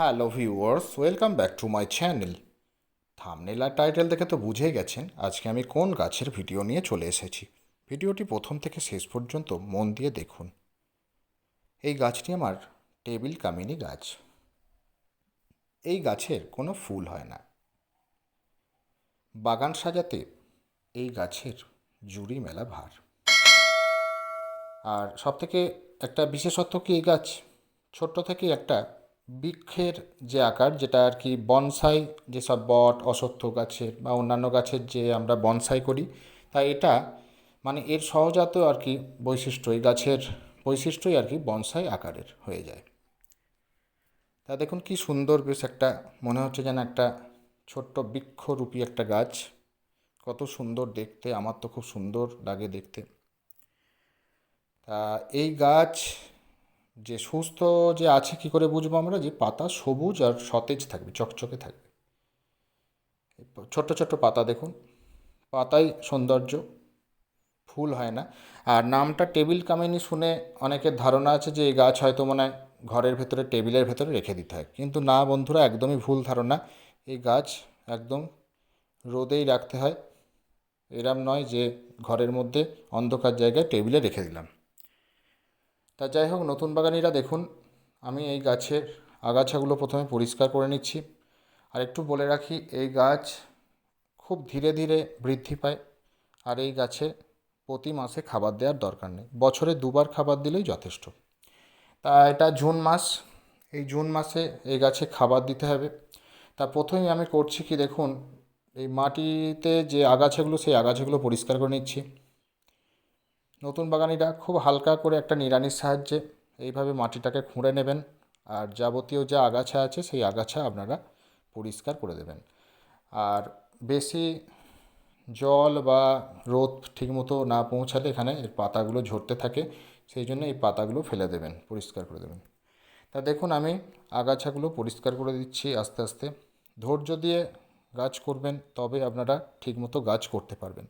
Hello viewers, welcome back to my channel. Thumbnail R title দেখে তো বুঝেই গেছেন আজকে আমি কোন গাছের ভিডিও নিয়ে চলে এসেছি। ভিডিওটি প্রথম থেকে শেষ পর্যন্ত মন দিয়ে দেখুন। এই গাছটি আমার টেবিল কামিনী গাছ। এই গাছের কোনো ফুল হয় না। বাগান সাজাতে এই গাছের জুড়ি মেলা ভার। আর সবথেকে একটা বিশেষত্ব কি এই গাছ? ছোট্ট থেকে একটা বৃক্ষের যে আকার, যেটা আর কি বনসাই যেসব বট, অশ্বত্থ গাছের বা অন্যান্য গাছের যে আমরা বনসাই করি, তা এটা মানে এর সহজাত আর কি বৈশিষ্ট্য, এই গাছের বৈশিষ্ট্যই আর কি বনসাই আকারের হয়ে যায়। তা দেখুন কি সুন্দর বেশ একটা, মনে হচ্ছে যেন একটা ছোট্ট বৃক্ষরূপী একটা গাছ। কত সুন্দর দেখতে, আমার তো খুব সুন্দর লাগে দেখতে। তা এই গাছ যে সুস্থ যে আছে কি করে বুঝব আমরা? যে পাতা সবুজ আর সতেজ থাকবে, চকচকে থাকবে। ছোট্ট ছোট্ট পাতা দেখুন। পাতাই সৌন্দর্য, ফুল হয় না। আর নামটা টেবিল কামিনী শুনে অনেকের ধারণা আছে যে এই গাছ হয়তো মনে হয় ঘরের ভেতরে, টেবিলের ভেতরে রেখে দিতে হয়। কিন্তু না বন্ধুরা, একদমই ভুল ধারণা। এই গাছ একদম রোদেই রাখতে হয়। এরম নয় যে ঘরের মধ্যে অন্ধকার জায়গায় টেবিলে রেখে দিলাম। তা যাই হোক, নতুন বাগানিরা দেখুন, আমি এই গাছের আগাছাগুলো প্রথমে পরিষ্কার করে নিচ্ছি। আর একটু বলে রাখি, এই গাছ খুব ধীরে ধীরে বৃদ্ধি পায়, আর এই গাছে প্রতি মাসে খাবার দেওয়ার দরকার নেই। বছরে দুবার খাবার দিলেই যথেষ্ট। তা এটা জুন মাস, এই জুন মাসে এই গাছে খাবার দিতে হবে। তা প্রথমেই আমি করছি কি, দেখুন, এই মাটিতে যে আগাছাগুলো, সেই আগাছাগুলো পরিষ্কার করে নিচ্ছি। নতুন বাগানিরা খুব হালকা করে একটা নিড়ানির সাহায্যে এইভাবে মাটিটাকে খুঁড়ে নেবেন। আর যাবতীয় যা আগাছা আছে, সেই আগাছা আপনারা পরিষ্কার করে দেবেন। আর বেশি জল বা রোদ ঠিকমতো না পৌঁছালে এখানে এর পাতাগুলো ঝরতে থাকে, সেই জন্য এই পাতাগুলো ফেলে দেবেন, পরিষ্কার করে দেবেন। তা দেখুন, আমি আগাছাগুলো পরিষ্কার করে দিচ্ছি আস্তে আস্তে। ধৈর্য দিয়ে গাছ করবেন, তবে আপনারা ঠিকমতো গাছ করতে পারবেন।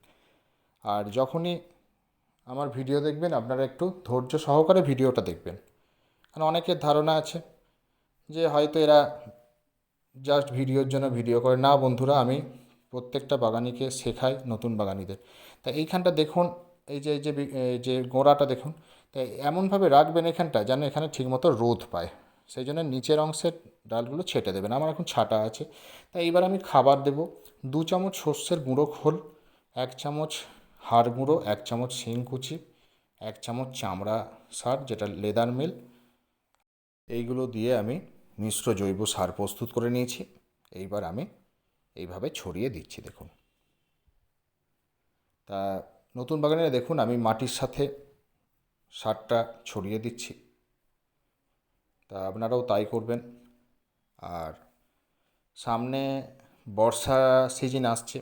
আর যখনই আমার ভিডিও দেখবেন, আপনারা একটু ধৈর্য সহকারে ভিডিওটা দেখবেন। কারণ অনেকের ধারণা আছে যে হয়তো এরা জাস্ট ভিডিওর জন্য ভিডিও করে। না বন্ধুরা, আমি প্রত্যেকটা বাগানিকে শেখাই নতুন বাগানিদের। তা এইখানটা দেখুন, এই যে যে যে গোড়াটা দেখুন তাই এমনভাবে রাখবেন এখানটা যেন এখানে ঠিকমতো রোদ পায়। সেই জন্য নিচের অংশের ডালগুলো ছেটে দেবেন। আমার এখন ছাটা আছে। তাই এবার আমি খাবার দেব। দু চামচ সর্ষের গুঁড়ো খোল, এক চামচ হাড় গুঁড়ো, এক চামচ শিংকুচি এক চামচ চামড়া সার, যেটা লেদার মিল। এইগুলো দিয়ে আমি মিশ্র জৈব সার প্রস্তুত করে নিয়েছি। এইবার আমি এইভাবে ছড়িয়ে দিচ্ছি, দেখুন। তা নতুন বাগানে দেখুন, আমি মাটির সাথে সারটা ছড়িয়ে দিচ্ছি। তা আপনারাও তাই করবেন। আর সামনে বর্ষা সিজন আসছে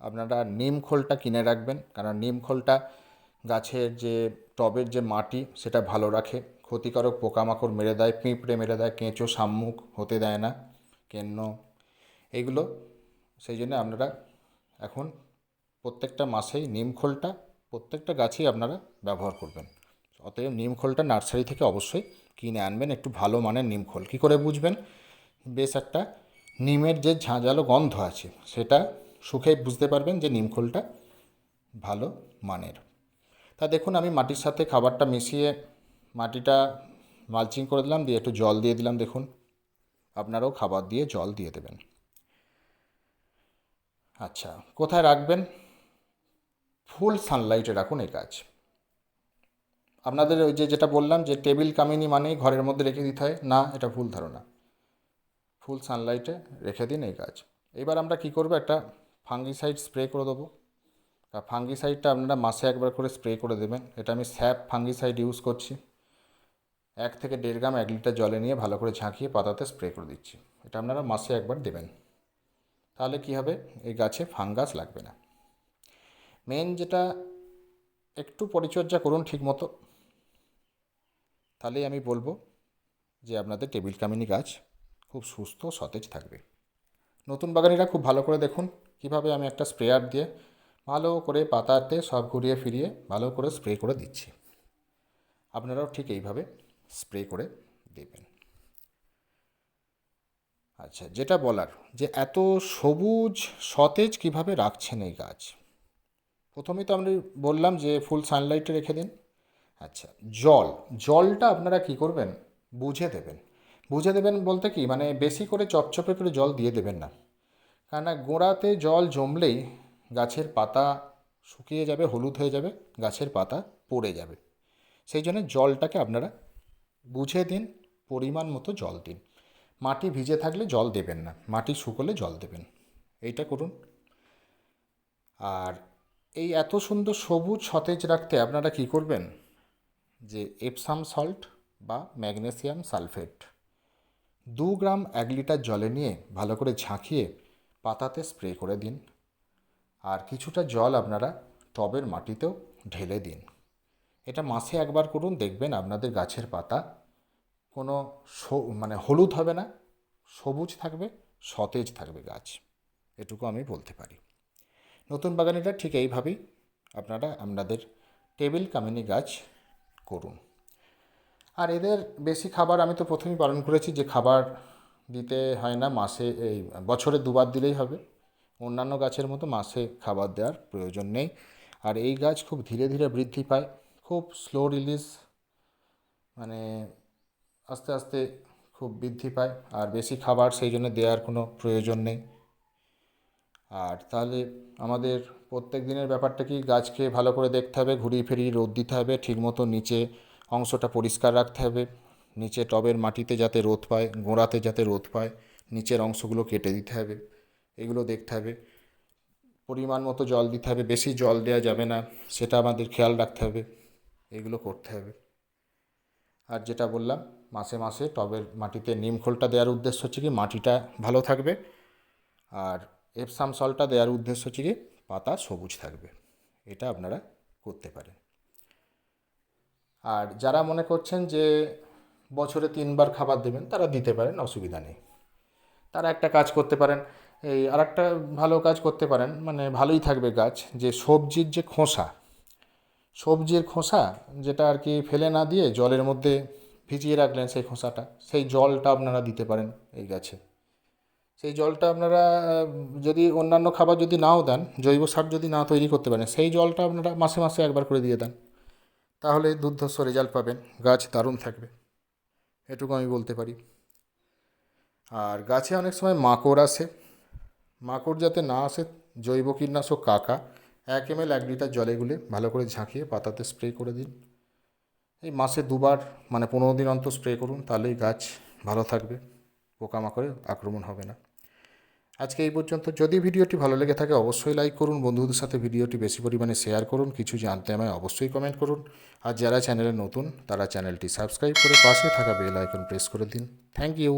আপনারা নিম খোলটা কিনে রাখবেন, কারণ নিম খোলটা গাছের যে টবের যে মাটি সেটা ভালো রাখে। ক্ষতিকারক পোকামাকড় মেরে দেয়, পিঁপড়ে মেরে দেয়, কেঁচো, শামুক হতে দেয় না, কেন্ন এগুলো। সেই জন্য আপনারা এখন প্রত্যেকটা মাসেই নিম খোলটা প্রত্যেকটা গাছেই আপনারা ব্যবহার করবেন। অতএব নিম খোলটা নার্সারি থেকে অবশ্যই কিনে আনবেন, একটু ভালো মানের নিম খোল। কী করে বুঝবেন? বেশ একটা নিমের যে ঝাঁঝালো গন্ধ আছে, সেটা শুকে বুঝতে পারবেন যে নিমখোলটা ভালো মানের। তা দেখুন, আমি মাটির সাথে খাবারটা মিশিয়ে মাটিটা মালচিং করে দিলাম, দিয়ে একটু জল দিয়ে দিলাম, দেখুন। আপনারাও খাবার দিয়ে জল দিয়ে দেবেন। আচ্ছা কোথায় রাখবেন? ফুল সানলাইটে রাখুন এই গাছ। আপনাদের ওই যে যেটা বললাম যে টেবিল কামিনি মানেই ঘরের মধ্যে রেখে দিতে হয়, না, এটা ভুল ধারণা। ফুল সানলাইটে রেখে দিন এই গাছ। এবার আমরা কী করব, একটা ফাঙ্গিসাইড স্প্রে করে দেবো। আর ফাঙ্গিসাইডটা আপনারা মাসে একবার করে স্প্রে করে দেবেন। এটা আমি স্যাপ ফাঙ্গিসাইড ইউজ করছি। এক থেকে দেড় গ্রাম এক লিটার জলে নিয়ে ভালো করে ঝাঁকিয়ে পাতাতে স্প্রে করে দিচ্ছি। এটা আপনারা মাসে একবার দেবেন। তাহলে কী হবে? এই গাছে ফাঙ্গাস লাগবে না। মেন যেটা, একটু পরিচর্যা করুন ঠিক মতো। তাহলেই আমি বলব যে আপনাদের টেবিল কামিনী গাছ খুব সুস্থ সতেজ থাকবে। নতুন বাগানিরা খুব ভালো করে দেখুন কীভাবে আমি একটা স্প্রেয়ার দিয়ে ভালো করে পাতাতে সব ঘুরিয়ে ফিরিয়ে ভালো করে স্প্রে করে দিচ্ছি। আপনারাও ঠিক এইভাবে স্প্রে করে দেবেন। আচ্ছা যেটা বলার যে এত সবুজ সতেজ কীভাবে রাখছেন এই গাছ? প্রথমেই তো আমি বললাম যে ফুল সানলাইটে রেখে দিন। আচ্ছা জল, জলটা আপনারা কি করবেন? বুঝে দেবেন। বুঝে দেবেন বলতে কি মানে বেশি করে চপচপে করে জল দিয়ে দেবেন না। কেননা গোড়াতে জল জমলেই গাছের পাতা শুকিয়ে যাবে, হলুদ হয়ে যাবে, গাছের পাতা পড়ে যাবে। সেই জন্য জলটাকে আপনারা বুঝে দিন, পরিমাণ মতো জল দিন। মাটি ভিজে থাকলে জল দেবেন না, মাটি শুকোলে জল দেবেন। এইটা করুন। আর এই এত সুন্দর সবুজ সতেজ রাখতে আপনারা কি করবেন? যে এপসাম সল্ট বা ম্যাগনেসিয়াম সালফেট দু গ্রাম এক লিটার জলে নিয়ে ভালো করে ঝাঁকিয়ে পাতাতে স্প্রে করে দিন। আর কিছুটা জল আপনারা টবের মাটিতেও ঢেলে দিন। এটা মাসে একবার করুন, দেখবেন আপনাদের গাছের পাতা কোনো মানে হলুদ হবে না, সবুজ থাকবে, সতেজ থাকবে গাছ। এটুকু আমি বলতে পারি। নতুন বাগানিটা ঠিক এইভাবেই আপনারা, আপনাদের টেবিল কামিনী গাছ করুন। আর এদের বেশি খাবার আমি তো প্রথমেই বারণ করেছি যে খাবার দিতে হয় না, মাসে এই বছরে দুবার দিলেই হবে। অন্যান্য গাছের মতো মাসে খাবার দেওয়ার প্রয়োজন নেই। আর এই গাছ খুব ধীরে ধীরে বৃদ্ধি পায়, খুব স্লো রিলিজ মানে আস্তে আস্তে খুব বৃদ্ধি পায়। আর বেশি খাবার সেই জন্য দেওয়ার কোনো প্রয়োজন নেই। আর তাহলে আমাদের প্রত্যেক দিনের ব্যাপারটা কি গাছকে ভালো করে দেখতে হবে, ঘুরিয়ে ফিরিয়ে রোদ দিতে হবে ঠিকমতো নিচে অংশটা পরিষ্কার রাখতে হবে। নিচে টবের মাটিতে যাতে রোদ পায়, গোড়াতে যাতে রোদ পায়, নিচের অংশগুলো কেটে দিতে হবে। এগুলো দেখতে হবে। পরিমাণ মতো জল দিতে হবে। বেশি জল দেওয়া যাবে না, সেটা আমাদের খেয়াল রাখতে হবে। এগুলো করতে হবে। আর যেটা বললাম, মাসে মাসে টবের মাটিতে নিম খোলটা দেওয়ার উদ্দেশ্য হচ্ছে কি, মাটিটা ভালো থাকবে। আর এপসাম সলটা দেওয়ার উদ্দেশ্য হচ্ছে কি, পাতা সবুজ থাকবে। এটা আপনারা করতে পারেন। আর যারা মনে করছেন যে বছরে তিনবার খাবার দেবেন, তারা দিতে পারেন, অসুবিধা নেই। তারা একটা কাজ করতে পারেন, এই আর একটা ভালো কাজ করতে পারেন মানে ভালোই থাকবে গাছ, যে সবজির যে খোসা, সবজির খোসা যেটা আর কি ফেলে না দিয়ে জলের মধ্যে ভিজিয়ে রাখলেন সেই খোসাটা, সেই জলটা আপনারা দিতে পারেন এই গাছে। সেই জলটা আপনারা যদি অন্যান্য খাবার যদি নাও দেন, জৈব সার যদি না তৈরি করতে পারেন, সেই জলটা আপনারা মাসে মাসে একবার করে দিয়ে দেন। তাহলে দুর্ধর্ষ রেজাল্ট পাবেন, গাছ দারুণ থাকবে। এটুকু আমি বলতে পারি। আর গাছে অনেক সময় মাকড় আসে। মাকড় যাতে না আসে, জৈব কীটনাশক কাকা, এক এম এল এক লিটার জলে গুলে ভালো করে ঝাঁকিয়ে পাতাতে স্প্রে করে দিন। এই মাসে দুবার মানে পনেরো দিন অন্তর স্প্রে করুন, তাহলেই গাছ ভালো থাকবে। পোকামাকড়ের আক্রমণ হবে না। আজকে এই পর্যন্ত। যদি ভিডিওটি ভালো লেগে থাকে, অবশ্যই লাইক করুন। বন্ধুদের সাথে ভিডিওটি বেশি পরিমাণে শেয়ার করুন। কিছু জানতে আমায় অবশ্যই কমেন্ট করুন। আর যারা চ্যানেলে নতুন, তারা চ্যানেলটি সাবস্ক্রাইব করে পাশে থাকা বেল আইকন প্রেস করে দিন। Thank you